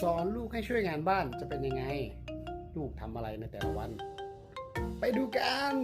สอนลูกให้ช่วยงานบ้านจะเป็นยังไง ลูกทำอะไรในแต่ละวัน ไปดูกัน